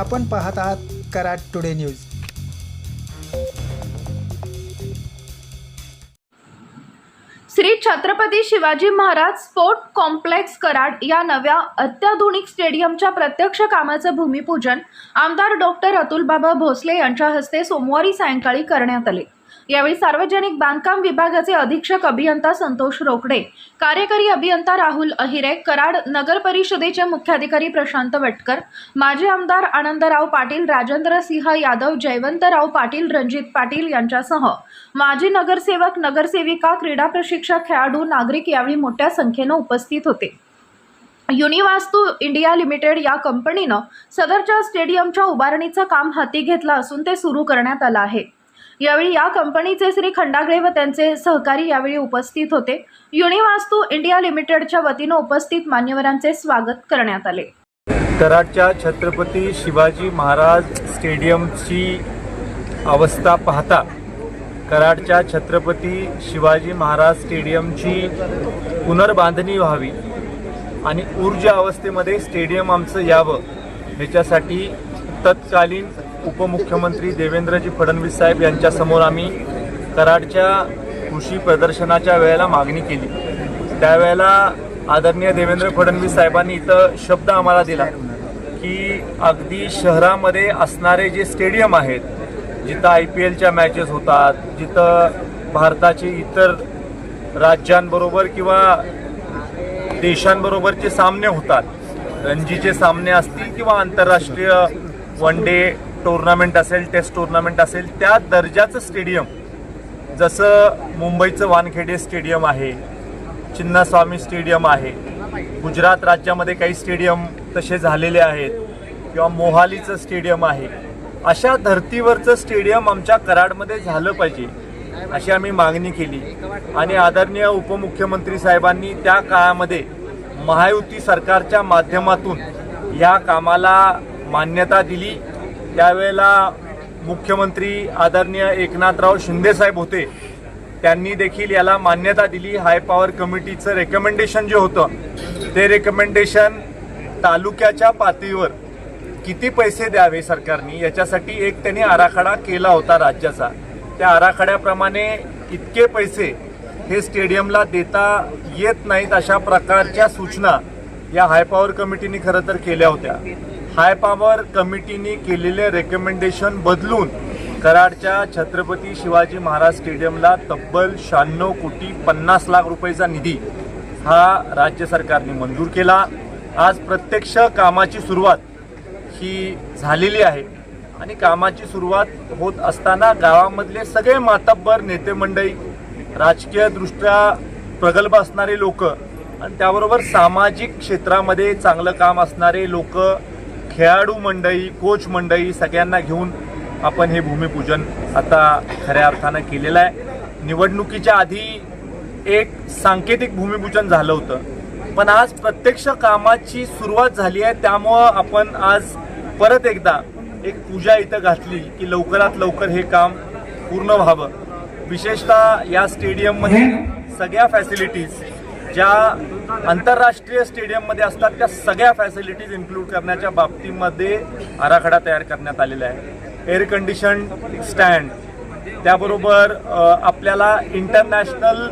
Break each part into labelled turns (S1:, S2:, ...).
S1: आपण पाहत आहात Karad today news.
S2: Shri Chhatrapati Shivaji Maharaj sport complex Karad या नव्या अत्याधुनिक स्टेडियमच्या प्रत्यक्ष कामाचं भूमिपूजन आमदार डॉक्टर अतुलबाबा भोसले यांच्या हस्ते सोमवारी सायंकाळी करण्यात आले. यावेळी सार्वजनिक बांधकाम विभागाचे अधीक्षक अभियंता संतोष रोकडे कार्यकारी अभियंता राहुल अहिरे कराड नगर परिषदेचे मुख्याधिकारी प्रशांत वटकर माजी आमदार आनंदराव पाटील राजेंद्र सिंह यादव जयवंतराव पाटील रणजित पाटील यांच्यासह माजी नगरसेवक नगरसेविका क्रीडा प्रशिक्षक खेळाडू नागरिक यावेळी मोठ्या संख्येनं उपस्थित होते. युनिवास्तू इंडिया लिमिटेड या कंपनीनं सदरच्या स्टेडियमच्या उभारणीचं काम हाती घेतलं असून ते सुरू करण्यात आलं आहे. यावेळी या कंपनीचे श्री खंडागळे व त्यांचे सहकारी यावेळी उपस्थित होते. युनिवास्तू इंडिया लिमिटेडच्या वतीनं उपस्थित मान्यवरांचे स्वागत करण्यात आले.
S3: कराडच्या छत्रपती शिवाजी महाराज स्टेडियमची अवस्था पाहता कराडच्या छत्रपती शिवाजी महाराज स्टेडियमची पुनर्बांधणी व्हावी आणि ऊर्जा अवस्थेमध्ये स्टेडियम आमचं यावं ह्याच्यासाठी तत्कालीन उपमुख्यमंत्री देवेंद्रजी फडणवीस साहेब यांच्यासमोर आम्ही कराडच्या कृषी प्रदर्शनाच्या वेळेला मागणी केली. त्यावेळेला आदरणीय देवेंद्र फडणवीस साहेबांनी इथं शब्द आम्हाला दिला की अगदी शहरामध्ये असणारे जे स्टेडियम आहेत जिथं आय पी एलच्या मॅचेस होतात जिथं भारताचे इतर राज्यांबरोबर किंवा देशांबरोबरचे सामने होतात रणजीचे सामने असतील किंवा आंतरराष्ट्रीय वन डे टुर्नामेंट असेल टेस्ट टुर्नामेंट असेल त्या दर्जाचं स्टेडियम जसं मुंबईचं वानखेडे स्टेडियम आहे चिन्नास्वामी स्टेडियम आहे गुजरात राज्यामध्ये काही स्टेडियम तसे झालेले आहेत किंवा मोहालीचं स्टेडियम आहे अशा धर्तीवरचं स्टेडियम आमच्या कराडमध्ये झालं पाहिजे अशी आम्ही मागणी केली. आणि आदरणीय उपमुख्यमंत्री साहेबांनी त्या काळामध्ये महायुती सरकारच्या माध्यमातून या कामाला मान्यता दिली. त्यावेळेला मुख्यमंत्री आदरणीय एकनाथराव शिंदेसाहेब होते. त्यांनी देखील याला मान्यता दिली. हाय पॉवर कमिटीचं रेकमेंडेशन जे होतं ते रेकमेंडेशन तालुक्याच्या पातळीवर किती पैसे द्यावे सरकारने याच्यासाठी एक त्यांनी आराखडा केला होता राज्याचा. त्या आराखड्याप्रमाणे इतके पैसे हे स्टेडियमला देता येत नाहीत अशा प्रकारच्या सूचना या हायपॉवर कमिटीने खरं तर केल्या होत्या. हाय पॉवर कमिटीने केलेले रेकमेंडेशन बदलून कराडच्या छत्रपती शिवाजी महाराज स्टेडियमला तब्बल शहाण्णव कोटी पन्नास लाख रुपयेचा निधी हा राज्य सरकारने मंजूर केला. आज प्रत्यक्ष कामाची सुरुवात ही झालेली आहे आणि कामाची सुरुवात होत असताना गावामधले सगळे मातब्बर नेते मंडळी राजकीयदृष्ट्या प्रगल्भ असणारे लोक आणि त्याबरोबर सामाजिक क्षेत्रामध्ये चांगलं काम असणारे लोक खेळाडू मंडळी कोच मंडळी सगळ्यांना घेऊन आपण हे भूमिपूजन आता खऱ्या अर्थानं केलेलं आहे. निवडणुकीच्या आधी एक सांकेतिक भूमिपूजन झालं होतं. पण आज प्रत्यक्ष कामाची सुरुवात झाली आहे. त्यामुळं आपण आज परत एकदा एक पूजा इथं घातली की लवकरात लवकर हे काम पूर्ण व्हावं. विशेषतः या स्टेडियममध्ये सगळ्या फॅसिलिटीज ज्या आंतरराष्ट्रीय स्टेडियममध्ये असतात त्या सगळ्या फॅसिलिटीज इन्क्लूड करण्याच्या बाबतीमध्ये आराखडा तयार करण्यात आलेला आहे. एअर कंडिशन स्टँड त्याबरोबर आपल्याला इंटरनॅशनल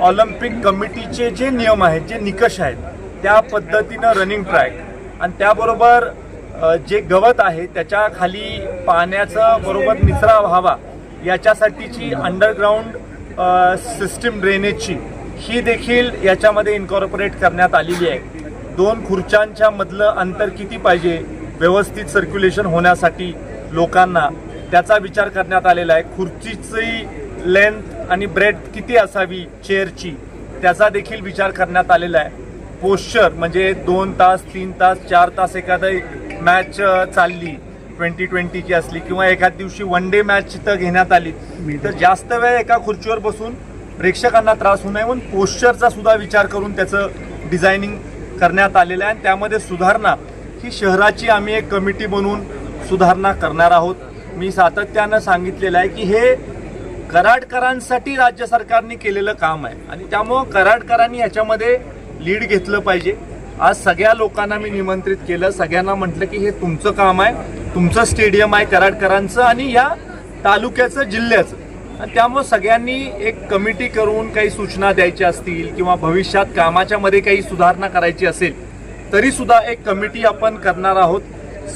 S3: ऑलिम्पिक कमिटीचे जे नियम आहेत जे निकष आहेत त्या पद्धतीनं रनिंग ट्रॅक आणि त्याबरोबर जे गवत आहे त्याच्याखाली पाण्याचं बरोबर निचरा व्हावा याच्यासाठीची अंडरग्राऊंड सिस्टीम ड्रेनेजची ही देखील याच्यामध्ये इन्कॉर्पोरेट करण्यात आलेली आहे. दोन खुर्च्यांच्या मधलं अंतर किती पाहिजे? व्यवस्थित सर्क्युलेशन होण्यासाठी लोकांना त्याचा विचार करण्यात आलेला आहे. खुर्चीची लेंथ आणि ब्रेड किती असावी? चेअरची त्याचा देखील विचार करण्यात आलेला आहे. पोश्चर म्हणजे दोन तास तीन तास चार तास एखादी मॅच चालली ट्वेंटी ट्वेंटीची असली किंवा एखाद दिवशी वन डे मॅच तिथं घेण्यात आली तर जास्त वेळ एका खुर्चीवर बसून प्रेक्षकांना त्रास होऊ नये म्हणून पोश्चरचा सुद्धा विचार करून त्याचं डिझायनिंग करण्यात आलेलं आहे. आणि त्यामध्ये सुधारणा ही शहराची आम्ही एक कमिटी बनवून सुधारणा करणार आहोत. मी सातत्यानं सांगितलेलं आहे की हे कराडकरांसाठी राज्य सरकारने केलेलं काम आहे. आणि त्यामुळं कराडकरांनी ह्याच्यामध्ये लीड घेतलं पाहिजे. आज सगळ्या लोकांना मी निमंत्रित केलं. सगळ्यांना म्हटलं की हे तुमचं काम आहे. तुमचं स्टेडियम आहे कराडकरांचं आणि या तालुक्याचं जिल्ह्याचं. त्यामुळे सगळ्यांनी एक कमिटी करून काही सूचना द्यायच्या असतील किंवा भविष्यात कामाच्या मध्ये काही सुधारणा करायची असेल तरी सुद्धा एक कमिटी आपण करणार आहोत.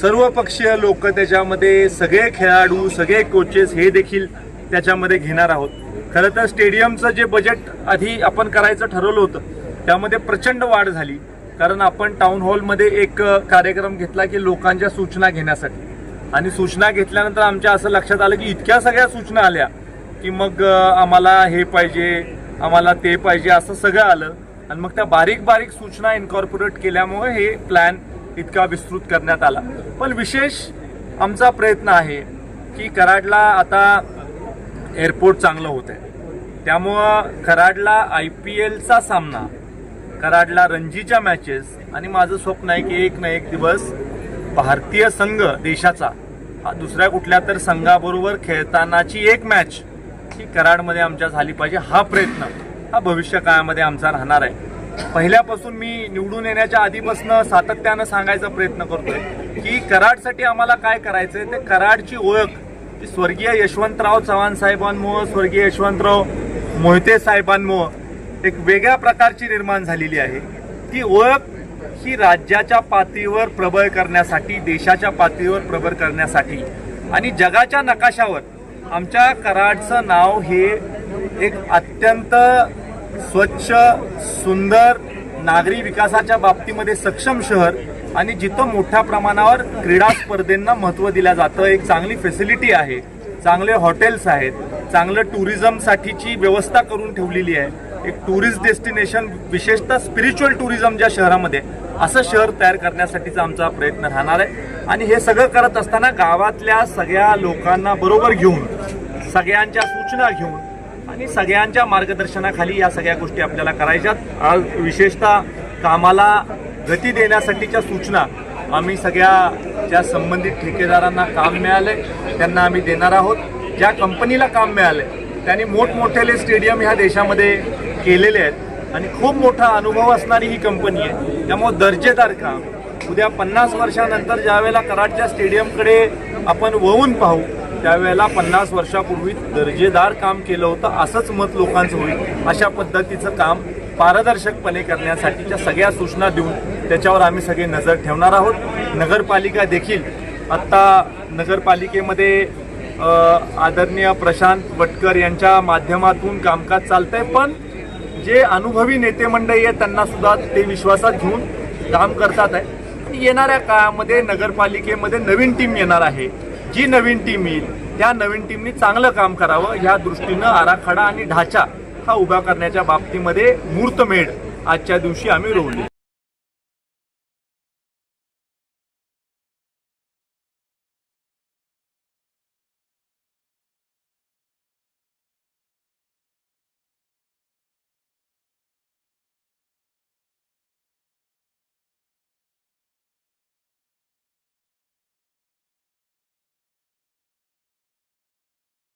S3: सर्व पक्षीय लोक त्याच्यामध्ये सगळे खेळाडू सगळे कोचेस हे देखील त्याच्यामध्ये घेणार आहोत. खरं तर स्टेडियमचं जे बजेट आधी आपण करायचं ठरवलं होतं त्यामध्ये प्रचंड वाढ झाली. कारण आपण टाउन हॉलमध्ये एक कार्यक्रम घेतला की लोकांच्या सूचना घेण्यासाठी. आणि सूचना घेतल्यानंतर आमच्या असं लक्षात आलं की इतक्या सगळ्या सूचना आल्या की मग आम्हाला हे पाहिजे आम्हाला ते पाहिजे असं सगळं आलं. आणि मग त्या बारीक बारीक सूचना इन्कॉर्पोरेट केल्यामुळे हे प्लॅन इतका विस्तृत करण्यात आला. पण विशेष आमचा प्रयत्न आहे की कराडला आता एअरपोर्ट चांगलं होत आहे त्यामुळं कराडला आय पी एलचा सामना कराडला रणजीच्या मॅचेस आणि माझं स्वप्न आहे की एक ना एक दिवस भारतीय संघ देशाचा हा दुसऱ्या कुठल्या तर संघाबरोबर खेळतानाची एक मॅच ही कराडमध्ये आमच्या झाली पाहिजे हा प्रयत्न. हा भविष्य काळामध्ये आमचा राहणार आहे. पहिल्यापासून मी निवडून येण्याच्या आधीपासून सातत्यानं सांगायचा प्रयत्न करतोय की कराडसाठी आम्हाला काय करायचंय? ते कराडची ओळख. ती स्वर्गीय यशवंतराव चव्हाण साहेबांमुळं स्वर्गीय यशवंतराव मोहिते साहेबांमुळं एक वेगळ्या प्रकारची निर्माण झालेली आहे. ती ओळख ही राज्याच्या पातळीवर प्रबळ करण्यासाठी देशाच्या पातळीवर प्रबळ करण्यासाठी आणि जगाच्या नकाशावर आमच्या कराडचं नाव हे एक अत्यंत स्वच्छ सुंदर नागरी विकासाच्या बाबतीमध्ये सक्षम शहर आणि जिथं मोठ्या प्रमाणावर क्रीडा स्पर्धेंना महत्त्व दिलं जातं. एक चांगली फॅसिलिटी आहे चांगले हॉटेल्स आहेत चांगलं टुरिझमसाठीची व्यवस्था करून ठेवलेली आहे. एक टुरिस्ट डेस्टिनेशन विशेषतः स्पिरिच्युअल टुरिझम ज्या शहरामध्ये असं शहर तयार करण्यासाठीचा आमचा प्रयत्न राहणार आहे. आणि हे सगळं करत असताना गावातल्या सगळ्या लोकांना बरोबर घेऊन सगळ्यांच्या सूचना घेऊन आणि सगळ्यांच्या मार्गदर्शनाखाली या सगळ्या गोष्टी आपल्याला करायच्यात. आज विशेषतः कामाला गती देण्यासाठीच्या सूचना आम्ही सगळ्या ज्या संबंधित ठेकेदारांना काम मिळाले त्यांना आम्ही देणार आहोत. ज्या कंपनीला काम मिळालं त्यांनी मोठमोठेले स्टेडियम ह्या देशामध्ये केलेले आहेत आणि खूप मोठा अनुभव असणारी ही कंपनी आहे. त्यामुळे दर्जेदार काम. उद्या पन्नास वर्षानंतर ज्यावेळेला कराडच्या स्टेडियमकडे आपण वळून पाहू त्यावेळेला पन्नास वर्षापूर्वी दर्जेदार काम केलं होतं असंच मत लोकांचं होईल अशा पद्धतीचं काम पारदर्शकपणे करण्यासाठीच्या सगळ्या सूचना देऊन त्याच्यावर आम्ही सगळे नजर ठेवणार आहोत. नगरपालिका देखील आत्ता नगरपालिकेमध्ये आदरणीय प्रशांत वटकर यांच्या माध्यमातून कामकाज चालतंय पण जे अनुभवी नेते मंडळी आहेत त्यांना सुद्धा ते विश्वासात घेऊन काम करतात आहे. आणि येणाऱ्या काळामध्ये नगरपालिकेमध्ये नवीन टीम येणार आहे. जी नवीन टीम येईल त्या नवीन टीमनी चांगलं काम करावं ह्या दृष्टीनं आराखडा आणि ढाचा हा उभा करण्याच्या बाबतीमध्ये मूर्तमेढ आजच्या दिवशी आम्ही रोवली.